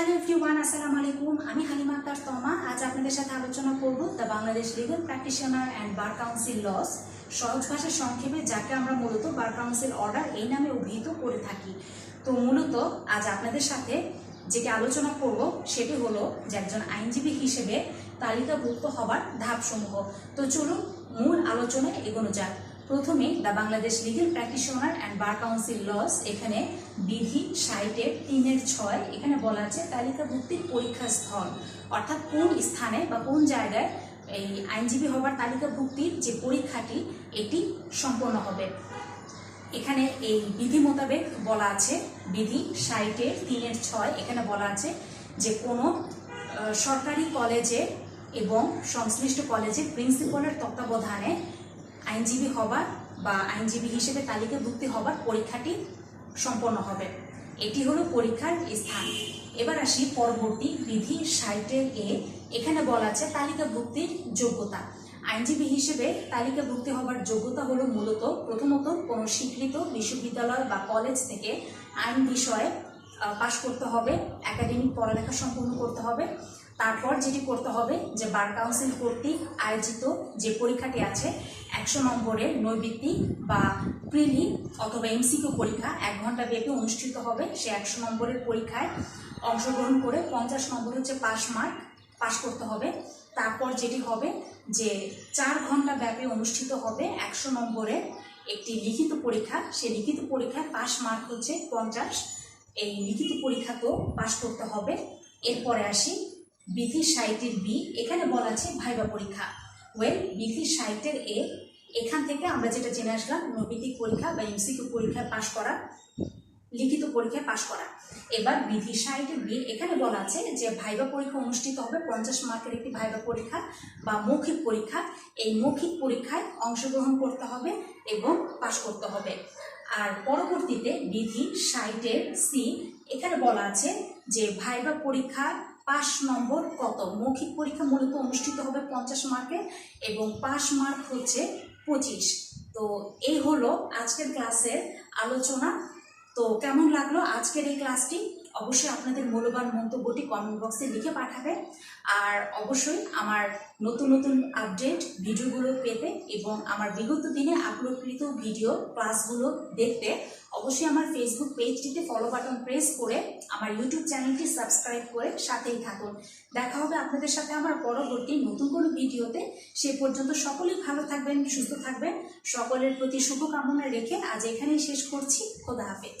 Hello everyone, আসসালামু আলাইকুম। আমি হালিমা আক্তার তমা। আজ আপনাদের সাথে আলোচনা করব the Bangladesh legal practitioner and bar council laws. সহজ ভাষার সংক্ষেপে, যাকে আমরা মূলত বার কাউন্সিল অর্ডার এই নামে অভিহিত করে থাকি। তো মূলত আজ আপনাদের সাথে যেটি আলোচনা করব, সেটি হলো যে একজন আইনজীবী হিসেবে তালিকাভুক্ত হবার ধাপসমূহ। তো চলুন, মূল আলোচনায় এগোনো যাক। প্রথমে the Bangladesh legal practitioner and bar council laws এখানে বিধি সাইটের তিনের ছয়, এখানে বলা আছে তালিকাভুক্তির পরীক্ষা স্থল অর্থাৎ কোন স্থানে বা কোন জায়গায় এই আইনজীবী হবার তালিকাভুক্তির যে পরীক্ষাটি, এটি সম্পন্ন হবে। এখানে এই বিধি মোতাবেক বলা আছে বিধি সাইটের তিনের ছয়, এখানে বলা আছে যে কোনো সরকারি কলেজে এবং সংশ্লিষ্ট কলেজে প্রিন্সিপালের তত্ত্বাবধানে আইনজীবী হবার বা আইনজীবী হিসেবে তালিকাভুক্তি হবার পরীক্ষাটি সম্পন্ন হবে। এটি হলো পরীক্ষার স্থান। এবার আসি পরবর্তী বিধি সাইটের এ। এখানে বলা আছে তালিকাভুক্তির যোগ্যতা। আইনজীবী হিসেবে তালিকাভুক্তি হবার যোগ্যতা হলো মূলত প্রথমত কোনো স্বীকৃত বিশ্ববিদ্যালয় বা কলেজ থেকে আইন বিষয়ে পাশ করতে হবে, একাডেমিক পড়ালেখা সম্পূর্ণ করতে হবে তারপর যেটি করতে হবে যে বার কাউন্সিল কর্তৃক আয়োজিত যে পরীক্ষাটি আছে, একশো নম্বরের নৈবিত্তিক বা প্রিলি অথবা এমসিকিউ পরীক্ষা, এক ঘণ্টা ব্যাপী অনুষ্ঠিত হবে। সে একশো নম্বরের পরীক্ষায় অংশগ্রহণ করে পঞ্চাশ নম্বর হচ্ছে পাস মার্ক পাস করতে হবে। তারপর যেটি হবে যে চার ঘণ্টা ব্যাপী অনুষ্ঠিত হবে একশো নম্বরের একটি লিখিত পরীক্ষা। সেই লিখিত পরীক্ষায় পাস মার্ক হচ্ছে পঞ্চাশ। এই লিখিত পরীক্ষাতেও পাস করতে হবে। এরপরে আসি বিধি সাইটের বি, এখানে বলা আছে ভাইবা পরীক্ষা। ওয়েল বিধি সাইটের এ, এখান থেকে আমরা যেটা জেনে আসলাম নৈতিক পরীক্ষা বা এমসিকিউ পরীক্ষায় পাশ করা, লিখিত পরীক্ষায় পাশ করা। এবার বিধি সাইটের বি, এখানে বলা আছে যে ভাইবা পরীক্ষা অনুষ্ঠিত হবে পঞ্চাশ মার্কের একটি ভাইবা পরীক্ষা বা মৌখিক পরীক্ষা। এই মৌখিক পরীক্ষায় অংশগ্রহণ করতে হবে এবং পাশ করতে হবে। আর পরবর্তীতে বিধি সাইটের সি, এখানে বলা আছে যে ভাইবা পরীক্ষা পাস নম্বর কত? মৌখিক পরীক্ষা মূলত অনুষ্ঠিত হবে পঞ্চাশ মার্কে এবং পাস মার্ক হচ্ছে পঁচিশ। তো এই হলো আজকের ক্লাসের আলোচনা। তো কেমন লাগল আজকের এই ক্লাসটি? অবশ্যই আপনাদের মূল্যবান মন্তব্যটি কমেন্ট বক্সে লিখে পাঠাবে আর অবশ্যই আমার নতুন নতুন আপডেট ভিডিওগুলো পেতে এবং আমার বিগত দিনে আপলোডকৃত ভিডিও ক্লাসগুলো দেখতে অবশ্যই আমার ফেসবুক পেজটিতে ফলো বাটন প্রেস করে আমার ইউটিউব চ্যানেলটি সাবস্ক্রাইব করে সাথেই থাকুন। দেখা হবে আপনাদের সাথে আমার পরবর্তী নতুন কোনো ভিডিওতে। সে পর্যন্ত সকলেই ভালো থাকবেন, সুস্থ থাকবেন। সকলের প্রতি শুভকামনা রেখে আজ এখানেই শেষ করছি। খোদা হাফেজ।